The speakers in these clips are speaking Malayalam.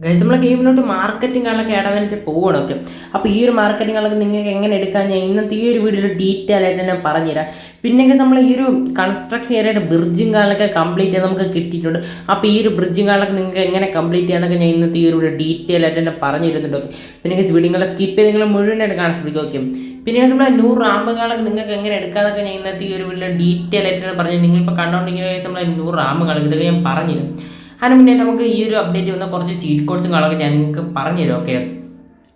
ഗൈസ് നമ്മളെ ഗെയിമിലോട്ട് മാർക്കറ്റിംഗ് ആളൊക്കെ പോവുകയാണ് ഓക്കെ അപ്പോൾ ഈ ഒരു മാർക്കറ്റിംഗ് ആളൊക്കെ നിങ്ങൾക്ക് എങ്ങനെ എടുക്കാൻ ഞാൻ ഇന്നത്തെ ഈ ഒരു വീഡിയോയിൽ ഡീറ്റെയിൽ ആയിട്ട് ഞാൻ പറഞ്ഞുതരാം. പിന്നെ നമ്മൾ ഈ ഒരു കൺസ്ട്രക്ഷൻ ഏരിയയുടെ ബ്രിഡ്ജിങ് കാലൊക്കെ കംപ്ലീറ്റ് ചെയ്ത് നമുക്ക് കിട്ടിയിട്ടുണ്ട്. അപ്പോൾ ഈ ഒരു ബ്രിഡ്ജിങ് കാലൊക്കെ നിങ്ങൾക്ക് എങ്ങനെ കംപ്ലീറ്റ് ചെയ്യാന്നൊക്കെ ഞാൻ ഇന്നത്തെ ഈ ഒരു ഡീറ്റെയിൽ ആയിട്ട് തന്നെ പറഞ്ഞു തരുന്നുണ്ട് ഓക്കെ പിന്നെ ഗൈസ് വീഡിയോകളെ സ്കിപ്പ് ചെയ്ത് നിങ്ങൾ മുഴുവനായിട്ട് കാണാൻ ശ്രമിക്കും ഓക്കെ പിന്നെ നമ്മളെ നൂറ് റാമ്പുകളൊക്കെ നിങ്ങൾക്ക് എങ്ങനെ എടുക്കാന്നൊക്കെ ഞാൻ ഇന്നത്തെ ഈ ഒരു വീഡിയോ ഡീറ്റെയിൽ ആയിട്ട് പറഞ്ഞു നിങ്ങളിപ്പോൾ കണ്ടുകൊണ്ടിരിക്കുന്ന നമ്മളെ നൂറ് റാമ്പുകളൊക്കെ ഇതൊക്കെ ഞാൻ പറഞ്ഞിരുന്നു അതിന് മുന്നേ നമുക്ക് ഈ ഒരു അപ്ഡേറ്റ് വന്ന കുറച്ച് ചീറ്റ് കോഡ്സും കളൊക്കെ ഞാൻ നിങ്ങൾക്ക് പറഞ്ഞുതരും ഓക്കെ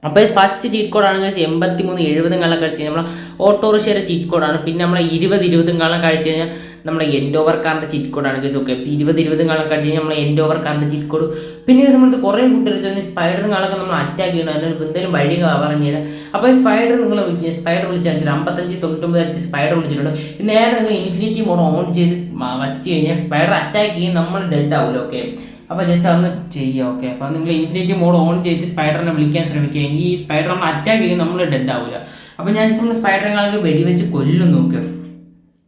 അപ്പോൾ ഫസ്റ്റ് ചീറ്റ് കോഡാണ് കഴിച്ച് എൺപത്തി മൂന്ന് എഴുപതും കാലം കഴിച്ച് കഴിഞ്ഞാൽ നമ്മൾ ഓട്ടോറിക്ഷയുടെ ചീറ്റ് കോഡാണ് പിന്നെ നമ്മൾ ഇരുപത് ഇരുപതും കാലം കഴിച്ച് കഴിഞ്ഞാൽ നമ്മുടെ എൻഡ് ഓവർ കാറിന്റെ ചീറ്റ് കോഡാണ് കേസ് ഓക്കെ ഇപ്പോൾ ഇരുപത് ഇരുപതും കാലം കഴിച്ച് കഴിഞ്ഞാൽ നമ്മളെ എൻഡ് ഓവർ കാറിന്റെ ചീറ്റ് കോഡ് പിന്നെ നമ്മളത് കുറേ കൂട്ടർ വെച്ചാൽ സ്പൈഡറും കാലൊക്കെ നമ്മൾ അറ്റാക്ക് ചെയ്യണം. അതിനൊരു എന്തെങ്കിലും വഴി പറഞ്ഞുതരാം അപ്പോൾ സ്പൈഡർ നിങ്ങൾ വിളിച്ച് സ്പൈഡർ വിളിച്ചാൽ അമ്പത്തഞ്ച് തൊണ്ണൂറ്റൊമ്പത് അടിച്ച് സ്പൈഡർ വിളിച്ചിട്ടുണ്ട്. നേരെ നിങ്ങൾ ഇൻഫിനിറ്റി മോഡ് ഓൺ ചെയ്ത് വച്ച് കഴിഞ്ഞാൽ സ്പൈഡർ അറ്റാക്ക് ചെയ്യും നമ്മൾ ഡെഡ് ആവില്ല ഓക്കെ അപ്പോൾ ജസ്റ്റ് അതൊന്ന് ചെയ്യുക ഓക്കെ അപ്പോൾ നിങ്ങൾ ഇൻഫിനിറ്റി മോഡ് ഓൺ ചെയ്തിട്ട് സ്പൈഡറിനെ വിളിക്കാൻ ശ്രമിക്കുക. എങ്കിൽ ഈ സ്പൈഡർ നമ്മൾ അറ്റാക്ക് ചെയ്യും നമ്മൾ ഡെഡ് ആവില്ല അപ്പോൾ ഞാൻ ജസ്റ്റ് നമ്മൾ സ്പൈഡറിനെ വെടിവെച്ച് കൊല്ലും നോക്കുക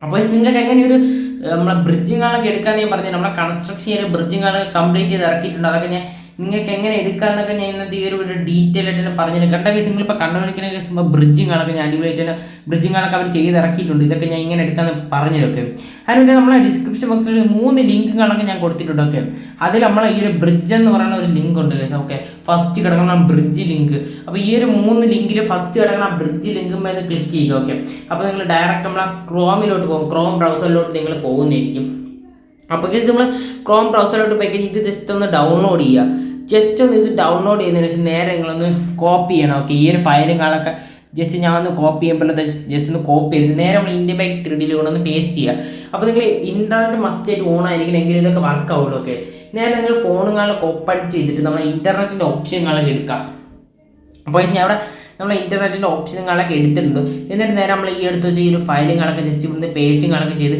അപ്പോൾ നിങ്ങൾക്ക് എങ്ങനെ ഒരു നമ്മളെ ബ്രിഡ്ജിങ്ങാണൊക്കെ എടുക്കാന്ന് ഞാൻ പറഞ്ഞു നമ്മളെ കൺസ്ട്രക്ഷൻ ചെയ്ത് ബ്രിഡ്ജിങ്ങളൊക്കെ കംപ്ലീറ്റ് ചെയ്ത് ഇറക്കിയിട്ടുണ്ട്. അതൊക്കെ ഞാൻ നിങ്ങൾക്ക് എങ്ങനെ എടുക്കാന്നൊക്കെ ഞാൻ ഇന്നത്തെ ഈ ഒരു ഡീറ്റെയിൽ ആയിട്ട് തന്നെ പറഞ്ഞു കണ്ട കേസ് നിങ്ങളിപ്പോൾ കണ്ടുപിടിക്കുന്ന കേസ് ബ്രിഡ്ജിങ്ങളൊക്കെ ഞാൻ അടിപൊളിയായിട്ട് തന്നെ ബ്രിഡ്ജിങ്ങളൊക്കെ അവർ ചെയ്ത് ഇറക്കിയിട്ടുണ്ട് ഇതൊക്കെ ഞാൻ ഇങ്ങനെ എടുക്കാമെന്ന് പറഞ്ഞതൊക്കെ അതിനുവേണ്ടി നമ്മളെ ഡിസ്ക്രിപ്ഷൻ ബോക്സിൽ മൂന്ന് ലിങ്കുകളൊക്കെ ഞാൻ കൊടുത്തിട്ടുണ്ട്. ഓക്കെ അതിൽ നമ്മളെ ഈ ഒരു ബ്രിഡ്ജ് എന്ന് പറയുന്ന ഒരു ലിങ്ക് ഉണ്ട് കേസ് ഓക്കെ ഫസ്റ്റ് കിടക്കുന്ന ബ്രിഡ്ജ് ലിങ്ക് അപ്പോൾ ഈ ഒരു മൂന്ന് ലിങ്കിൽ ഫസ്റ്റ് കിടക്കുന്ന ബ്രിഡ്ജ് ലിങ്ക് ഇത് ക്ലിക്ക് ചെയ്യുക. ഓക്കെ അപ്പോൾ നിങ്ങൾ ഡയറക്റ്റ് നമ്മളെ ക്രോമിലോട്ട് പോകും. ക്രോം ബ്രൗസറിലോട്ട് നിങ്ങൾ പോകുന്നതായിരിക്കും. അപ്പോൾ നമ്മൾ ക്രോം ബ്രൗസറിലോട്ട് പോയി കഴിഞ്ഞാൽ ഇത് ജസ്റ്റ് ഒന്ന് ഡൗൺലോഡ് ചെയ്യുക. ജസ്റ്റ് ഒന്ന് ഇത് ഡൗൺലോഡ് ചെയ്യുന്നതിന് ശേഷം നേരെ നിങ്ങളൊന്ന് കോപ്പി ചെയ്യണം ഓക്കെ ഈ ഒരു ഫയലും കാണൊക്കെ ജസ്റ്റ് ഞാൻ ഒന്ന് കോപ്പി ചെയ്യുമ്പോൾ ജസ്റ്റ് ഒന്ന് കോപ്പി ചെയ്ത് നേരെ നമ്മൾ ഇന്ത്യൻ ബാങ്ക് ക്രെഡിറ്റിൽ കൊണ്ടൊന്ന് പേസ്റ്റ് ചെയ്യുക. അപ്പോൾ നിങ്ങൾ ഇന്റർനെറ്റ് മസ്റ്റ് ആയിട്ട് ഓൺ ആയിരിക്കണം എങ്കിൽ ഇതൊക്കെ വർക്ക് ആവുള്ളൂ ഓക്കെ നേരെ നിങ്ങൾ ഫോണുകളൊക്കെ ഓപ്പൺ ചെയ്തിട്ട് നമ്മൾ ഇന്റർനെറ്റിന്റെ ഓപ്ഷനുകളൊക്കെ എടുക്കുക. അപ്പോൾ ഞാൻ അവിടെ നമ്മൾ ഇന്റർനെറ്റിന്റെ ഓപ്ഷനുകളൊക്കെ എടുത്തിട്ടുണ്ട്. എന്നിട്ട് നേരെ നമ്മൾ ഈ എടുത്ത് വെച്ച് ഈ ഒരു ഫയലും കാണൊക്കെ ജസ്റ്റ് ഇവിടുന്ന് പേസ്റ്റിങ്ങളൊക്കെ ചെയ്ത്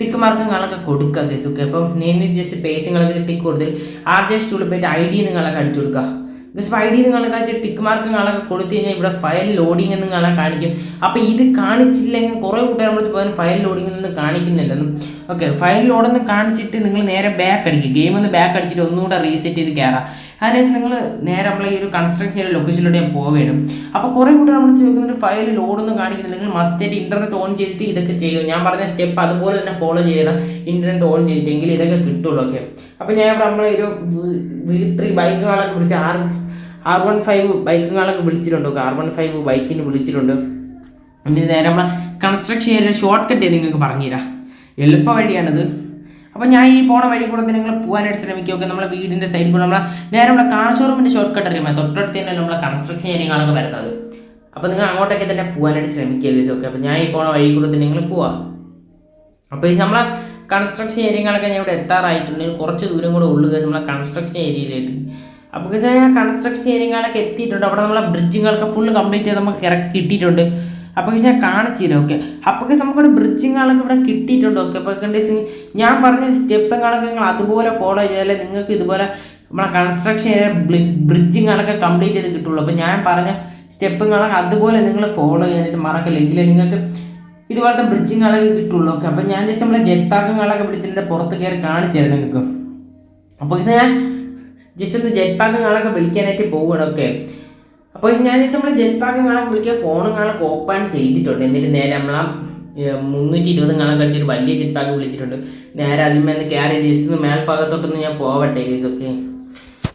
ടിക്ക് മാർക്ക് മാർക്കുകളൊക്കെ കൊടുക്കുക ഗൈസ്. ഓക്കെ അപ്പം നീന്തി ജസ്റ്റ് പേജ് നിങ്ങൾക്ക് ടിക്ക് കൊടുത്ത് ആർ ജെ സ്റ്റൂളിൽ പോയിട്ട് ഐ ഡി നിങ്ങളൊക്കെ അടിച്ചു കൊടുക്കുക. ഗസ് ഐ ഡി നിങ്ങളെ കാണിച്ച് ടിക്ക് മാർക്ക് നിങ്ങളൊക്കെ കൊടുത്തു കഴിഞ്ഞാൽ ഇവിടെ ഫയൽ ലോഡിംഗ് എന്ന് നിങ്ങളെ കാണിക്കും. അപ്പോൾ ഇത് കാണിച്ചില്ലെങ്കിൽ കുറേ കൂട്ടുകാർ പോയാൽ ഫയൽ ലോഡിംഗ് ഒന്നും കാണിക്കുന്നില്ലെന്നും ഓക്കെ ഫയൽ ലോഡൊന്ന് കാണിച്ചിട്ട് നിങ്ങൾ നേരെ ബാക്ക് അടിക്കുക ഗെയിം ഒന്ന് ബാക്ക് അടിച്ചിട്ട് ഒന്നുകൂടെ റീസെറ്റ് ചെയ്ത് കയറാം അതിനുശേഷം നിങ്ങൾ നേരെ നമ്മളെ ഈ ഒരു കൺസ്ട്രക്ഷൻ ചെയ്യുന്ന ലൊക്കേഷനിലൂടെ ഞാൻ പോവേണം. അപ്പോൾ കുറേ കൂടെ നമ്മൾ ചോദിക്കുന്നുണ്ട് ഫയൽ ലോഡൊന്നും കാണിക്കുന്നില്ല. നിങ്ങൾ മസ്റ്റായിട്ട് ഇന്റർനെറ്റ് ഓൺ ചെയ്തിട്ട് ഇതൊക്കെ ചെയ്യും. ഞാൻ പറഞ്ഞ സ്റ്റെപ്പ് അതുപോലെ തന്നെ ഫോളോ ചെയ്യണം. ഇന്റർനെറ്റ് ഓൺ ചെയ്തിട്ടെങ്കിൽ ഇതൊക്കെ കിട്ടുള്ളൂ ഓക്കെ അപ്പോൾ ഞാൻ ഇവിടെ നമ്മളെ ഒരു വി ത്രീ ബൈക്കുകളൊക്കെ വിളിച്ച് ആർ ആർ വൺ ഫൈവ് ബൈക്കുകളൊക്കെ വിളിച്ചിട്ടുണ്ട് ആർ വൺ ഫൈവ് ബൈക്കിന് വിളിച്ചിട്ടുണ്ട്. ഇനി നേരെ നമ്മളെ കൺസ്ട്രക്ഷൻ ഏരിയ ഷോർട്ട് കട്ട് നിങ്ങൾക്ക് പറഞ്ഞുതരാം. എളുപ്പ വഴിയാണത്. അപ്പോൾ ഞാൻ ഈ പോണ വഴി കൂടെ നിങ്ങൾ പോകാനായിട്ട് ശ്രമിക്കുകയൊക്കെ നമ്മളെ വീടിന്റെ സൈഡിൽ കൂടെ നമ്മളെ നേരെ നമ്മളെ കാർ ഷോറൂമിന്റെ ഷോർട്ട് കട്ട് അറിയാം തൊട്ടടുത്ത് തന്നെ നമ്മളെ കൺസ്ട്രക്ഷൻ ഏരിയകളൊക്കെ വരുന്നത്. അപ്പോൾ നിങ്ങൾ അങ്ങോട്ടൊക്കെ തന്നെ പോകാനായിട്ട് ശ്രമിക്കുക ഓക്കെ അപ്പോൾ ഞാൻ ഈ പോണ വഴി കൂടെ തന്നെ നിങ്ങൾ പോവാം. അപ്പോൾ ഈ നമ്മളെ കൺസ്ട്രക്ഷൻ ഏരിയകളൊക്കെ ഞാൻ ഇവിടെ എത്താറായിട്ടുണ്ട്. കുറച്ച് ദൂരം കൂടെ ഉള്ളു guys നമ്മളെ കൺസ്ട്രക്ഷൻ ഏരിയയിലേക്ക് അപ്പോൾ guys ഞാൻ കൺസ്ട്രക്ഷൻ ഏരിയകളൊക്കെ എത്തിയിട്ടുണ്ട്. അവിടെ നമ്മളെ ബ്രിഡ്ജുകളൊക്കെ ഫുൾ കംപ്ലീറ്റ് ചെയ്ത് നമുക്ക് ഇറക്കി കിട്ടിയിട്ടുണ്ട്. അപ്പോൾ ഞാൻ കാണിച്ചില്ല ഓക്കെ അപ്പോൾ നമുക്ക് ബ്രിഡ്ജിങ് ബ്രിഡ്ജിങ്ങളൊക്കെ ഇവിടെ കിട്ടിയിട്ടുണ്ട് ഓക്കെ അപ്പോൾ ഞാൻ പറഞ്ഞ സ്റ്റെപ്പുകളൊക്കെ നിങ്ങൾ അതുപോലെ ഫോളോ ചെയ്താലേ നിങ്ങൾക്ക് ഇതുപോലെ നമ്മളെ കൺസ്ട്രക്ഷൻ ബ്രിഡ്ജിങ് ബ്രിഡ്ജിങ്ങളൊക്കെ കംപ്ലീറ്റ് ചെയ്ത് കിട്ടുള്ളൂ. അപ്പോൾ ഞാൻ പറഞ്ഞ സ്റ്റെപ്പുകളൊക്കെ അതുപോലെ നിങ്ങൾ ഫോളോ ചെയ്യാനായിട്ട് മറക്കില്ല? എങ്കിലേ നിങ്ങൾക്ക് ഇതുപോലത്തെ ബ്രിഡ്ജിങ് ബ്രിഡ്ജിങ്ങളൊക്കെ കിട്ടുള്ളൂ ഓക്കെ അപ്പോൾ ഞാൻ ജസ്റ്റ് നമ്മളെ ജെറ്റ് പാക്കുകളൊക്കെ പിടിച്ചിട്ട് പുറത്ത് കയറി കാണിച്ചായിരുന്നു നിങ്ങൾക്ക്. അപ്പോൾ ഞാൻ ജസ്റ്റ് ഒന്ന് ജെറ്റ് പാക്കുകളൊക്കെ വിളിക്കാനായിട്ട് പോവുകയാണ് ഓക്കെ അപ്പോൾ ഞാൻ നമ്മൾ ജെറ്റ് വിളിക്കുക ഫോണും കാണാൻ ഓപ്പൺ ചെയ്തിട്ടുണ്ട്. എന്നിട്ട് നേരെ നമ്മളാ മുന്നൂറ്റി ഇരുപത് കാണാൻ കഴിച്ചൊരു വലിയ ജെറ്റ് പാക്ക് വിളിച്ചിട്ടുണ്ട്. നേരെ അതിന്മേൽ നിന്ന് കയറി ജസ്റ്റ് മേൽഭാഗത്തോട്ടൊന്ന് ഞാൻ പോവട്ടെ ഗേസ് ഓക്കെ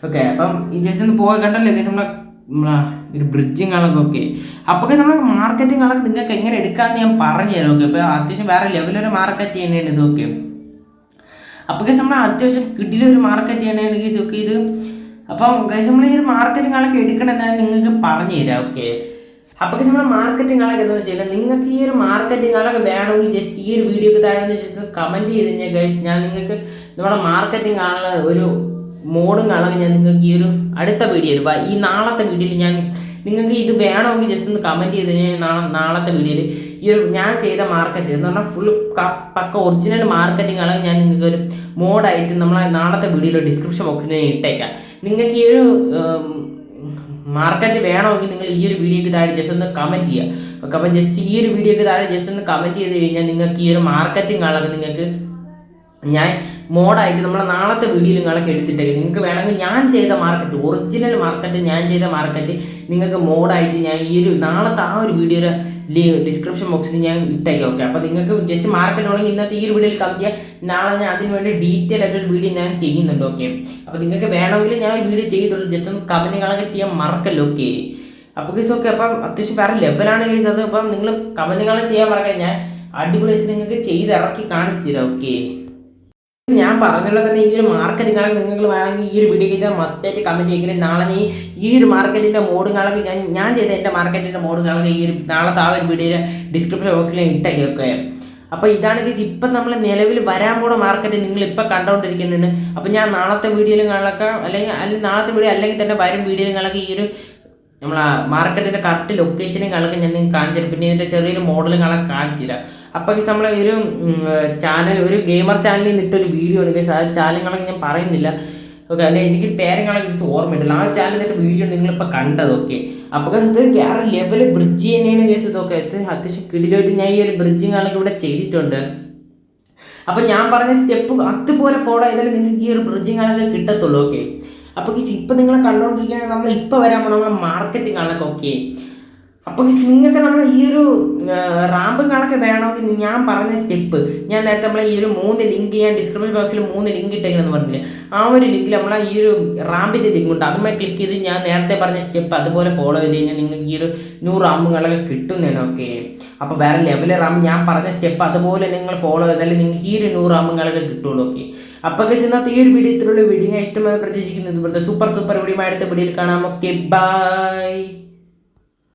ഓക്കെ അപ്പം ജസ്റ്റ് ഒന്ന് പോയി കണ്ടല്ലോ ഗേസ് നമ്മളെ നമ്മളെ ഒരു ബ്രിഡ്ജും കാണൊക്കെ ഓക്കെ അപ്പോൾ നമ്മൾ മാർക്കറ്റിങ്ങളൊക്കെ നിങ്ങൾക്ക് എങ്ങനെ എടുക്കാമെന്ന് ഞാൻ പറഞ്ഞു തരാം ഓക്കെ അപ്പോൾ അത്യാവശ്യം വേറെ ലെവലൊരു മാർക്കറ്റ് തന്നെയാണ് ഓക്കെ അപ്പോൾ ഗൈസ് നമ്മൾ അത്യാവശ്യം കിട്ടിയൊരു മാർക്കറ്റ് ഗൈസ് ഓക്കെ ഇത് അപ്പം ഗൈസ് നമ്മൾ ഈ ഒരു മാർക്കറ്റിങ്ങളൊക്കെ എടുക്കണമെന്ന് നിങ്ങൾക്ക് പറഞ്ഞു തരാം ഓക്കെ അപ്പോൾ ഗൈസ് നമ്മൾ മാർക്കറ്റിങ്ങളൊക്കെ എന്താ വെച്ചാൽ നിങ്ങൾക്ക് ഈ ഒരു മാർക്കറ്റിങ്ങളൊക്കെ വേണമെങ്കിൽ ജസ്റ്റ് ഈ ഒരു വീഡിയോക്ക് താഴെ വെച്ചിട്ട് കമന്റ് ചെയ്ത് കഴിഞ്ഞാൽ ഗൈസ് ഞാൻ നിങ്ങൾക്ക് നമ്മുടെ മാർക്കറ്റിംഗ് ആളുടെ ഒരു മോഡും കാണാൻ ഞാൻ നിങ്ങൾക്ക് ഈ ഒരു അടുത്ത വീഡിയോയിൽ ഈ നാളത്തെ വീഡിയോയിൽ ഞാൻ നിങ്ങൾക്ക് ഇത് വേണമെങ്കിൽ ജസ്റ്റ് ഒന്ന് കമന്റ് ചെയ്ത് കഴിഞ്ഞാൽ നാളെ നാളത്തെ വീഡിയോയിൽ ഈ ഒരു ഞാൻ ചെയ്ത മാർക്കറ്റ് എന്ന് പറഞ്ഞാൽ ഫുൾ പക്ക ഒറിജിനൽ മാർക്കറ്റിംഗ് ആണ് ഞാൻ നിങ്ങൾക്ക് ഒരു മോഡായിട്ട് നമ്മളെ നാളത്തെ വീഡിയോയിൽ ഡിസ്ക്രിപ്ഷൻ ബോക്സിൽ ഞാൻ ഇട്ടേക്കാം. നിങ്ങൾക്ക് ഈ ഒരു മാർക്കറ്റ് വേണമെങ്കിൽ നിങ്ങൾ ഈ ഒരു വീഡിയോക്ക് താഴെ ജസ്റ്റ് ഒന്ന് കമന്റ് ചെയ്യുക അപ്പോൾ ജസ്റ്റ് ഈ ഒരു വീഡിയോക്ക് താഴെ ജസ്റ്റ് ഒന്ന് കമന്റ് ചെയ്ത് കഴിഞ്ഞാൽ നിങ്ങൾക്ക് ഈ ഒരു മാർക്കറ്റിംഗ് ആളൊക്കെ നിങ്ങൾക്ക് ഞാൻ മോഡായിട്ട് നമ്മളെ നാളത്തെ വീഡിയോയിൽ നിങ്ങളൊക്കെ എടുത്തിട്ടേക്ക്. നിങ്ങൾക്ക് വേണമെങ്കിൽ ഞാൻ ചെയ്ത മാർക്കറ്റ് ഒറിജിനൽ മാർക്കറ്റ് ഞാൻ ചെയ്ത മാർക്കറ്റ് നിങ്ങൾക്ക് മോഡായിട്ട് ഞാൻ ഈ ഒരു നാളത്തെ ആ ഒരു വീഡിയോയുടെ ഡിസ്ക്രിപ്ഷൻ ബോക്സിൽ ഞാൻ ഇട്ടേക്കാം ഓക്കെ അപ്പോൾ നിങ്ങൾക്ക് ജസ്റ്റ് മാർക്ക് ആണെങ്കിൽ ഇന്നത്തെ ഈ ഒരു വീഡിയോയിൽ ചെയ്യാം. നാളെ ഞാൻ അതിന് വേണ്ടി ഡീറ്റെയിൽ ആയിട്ടൊരു വീഡിയോ ഞാൻ ചെയ്യുന്നുണ്ട് ഓക്കെ അപ്പോൾ നിങ്ങൾക്ക് വേണമെങ്കിൽ ഞാൻ ഒരു വീഡിയോ ചെയ്തുള്ളൂ. ജസ്റ്റ് ഒന്ന് കമന്റുകളൊക്കെ ചെയ്യാൻ മറക്കല്ലോ ഓക്കെ അപ്പോൾ കേസ് ഓക്കെ അപ്പം അത്യാവശ്യം വേറെ ലെവലാണ് കേസ് അത്. അപ്പം നിങ്ങൾ കമന്റുകളെ ചെയ്യാൻ മറക്കാൻ ഞാൻ അടിപൊളിയായിട്ട് നിങ്ങൾക്ക് ചെയ്ത് ഇറക്കി കാണിച്ചു തരാം ഓക്കെ ഞാൻ പറഞ്ഞുള്ള തന്നെ ഈ ഒരു മാർക്കറ്റിംഗ് കണക്ക് നിങ്ങൾ വേണമെങ്കിൽ ഈ ഒരു വീഡിയോ ഞാൻ മസ്റ്റായിട്ട് കമന്റ് ചെയ്യുന്നത് നാളെ നീ ഈ ഒരു മാർക്കറ്റിന്റെ മോഡ് കണക്ക് ഞാൻ ഞാൻ ചെയ്ത എന്റെ മാർക്കറ്റിന്റെ മോഡ് കണക്ക് ഈ ഒരു നാളത്തെ ആ ഒരു വീഡിയോ ഡിസ്ക്രിപ്ഷൻ ബോക്സിൽ ഇട്ട ഒക്കെ അപ്പോൾ ഇതാണ് ഗൈസ് ഇപ്പം നമ്മൾ നിലവിൽ വരാൻ പോകുന്ന മാർക്കറ്റ് നിങ്ങൾ ഇപ്പം കണ്ടുകൊണ്ടിരിക്കുന്നുണ്ട് അപ്പോൾ ഞാൻ നാളത്തെ വീഡിയോയിലും കാണൊക്കെ. അല്ലെങ്കിൽ അല്ലെങ്കിൽ നാളത്തെ വീഡിയോ അല്ലെങ്കിൽ തന്നെ വരും വീഡിയോയിലും കാണൊക്കെ. ഈ ഒരു നമ്മളെ മാർക്കറ്റിന്റെ കറക്റ്റ് ലൊക്കേഷനും കണക്ക്. ഞാൻ നിങ്ങൾക്ക് കാണിച്ചു പിന്നെ ഇതിന്റെ ചെറിയൊരു മോഡലും കാണാൻ കാണിച്ചില്ല അപ്പോൾ ഗൈസ് നമ്മളെ ഒരു ചാനൽ ഒരു ഗെയിമർ ചാനലിൽ നിന്നിട്ട് ഒരു വീഡിയോ ഉണ്ട് ഗൈസ് ആ ചാനൽ ഞാൻ പറയുന്നില്ല. ഓക്കെ അല്ലെ എനിക്ക് പേരങ്ങളെ ജസ്റ്റ് ഓർമ്മ ഓർമ്മയിട്ടില്ല ആ നിന്നിട്ട് വീഡിയോ നിങ്ങളിപ്പോൾ കണ്ടത് ഓക്കെ അപ്പോൾ ഇത് വേറെ ലെവൽ ബ്രിഡ്ജ് തന്നെയാണ് കേസ് ഇതൊക്കെ ഇത് അത്യാവശ്യം കിടിലായിട്ട് ഞാൻ ഈ ഒരു ബ്രിഡ്ജിങ് കണക്ക് ഇവിടെ ചെയ്തിട്ടുണ്ട്. അപ്പൊ ഞാൻ പറഞ്ഞ സ്റ്റെപ്പ് അതുപോലെ ഫോളോ ചെയ്താൽ നിങ്ങൾക്ക് ഈ ഒരു ബ്രിഡ്ജിങ് കണക്ക് കിട്ടത്തുള്ളൂ ഓക്കെ അപ്പൊ ഇപ്പൊ നിങ്ങൾ കണ്ടുകൊണ്ടിരിക്കുകയാണെങ്കിൽ നമ്മൾ ഇപ്പോൾ വരാൻ പോകുന്ന നമ്മളെ മാർക്കറ്റിംഗ് കാണൊക്കെ ഓക്കെ അപ്പൊ നിങ്ങൾക്ക് നമ്മൾ ഈ ഒരു റാമ്പ് കണക്ക് വേണമെങ്കിൽ ഞാൻ പറഞ്ഞ സ്റ്റെപ്പ് ഞാൻ നേരത്തെ നമ്മളെ ഈ ഒരു മൂന്ന് ലിങ്ക് ഞാൻ ഡിസ്ക്രിപ്ഷൻ ബോക്സിൽ മൂന്ന് ലിങ്ക് ഇട്ടേക്കെന്ന് പറഞ്ഞില്ലേ? ആ ഒരു ലിങ്കിൽ നമ്മൾ ഈ ഒരു റാമ്പിന്റെ ലിങ്ക് ഉണ്ട്. അതുമായി ക്ലിക്ക് ചെയ്ത് ഞാൻ നേരത്തെ പറഞ്ഞ സ്റ്റെപ്പ് അതുപോലെ ഫോളോ ചെയ്ത് കഴിഞ്ഞാൽ നിങ്ങൾക്ക് ഈ ഒരു ന്യൂ റാമ്പുകളൊക്കെ കിട്ടുന്നതിന് ഓക്കെ അപ്പോൾ വേറെ ലെവൽ റാമ്പ് ഞാൻ പറഞ്ഞ സ്റ്റെപ്പ് അതുപോലെ നിങ്ങൾ ഫോളോ ചെയ്താൽ നിങ്ങൾക്ക് ഈ ഒരു നൂറ് റാമ്പുകളൊക്കെ കിട്ടുള്ളൂ ഓക്കെ അപ്പോൾ ചെന്നാൽ ഈ ഒരു വീഡിയോ ഇത്രയുള്ള വീഡിയോ ഇഷ്ടമായി പ്രതീക്ഷിക്കുന്നു. ഇതുപോലത്തെ സൂപ്പർ സൂപ്പർ വീഡിയോ അടുത്ത വീഡിയോയിൽ കാണാം ഓക്കെ ബൈ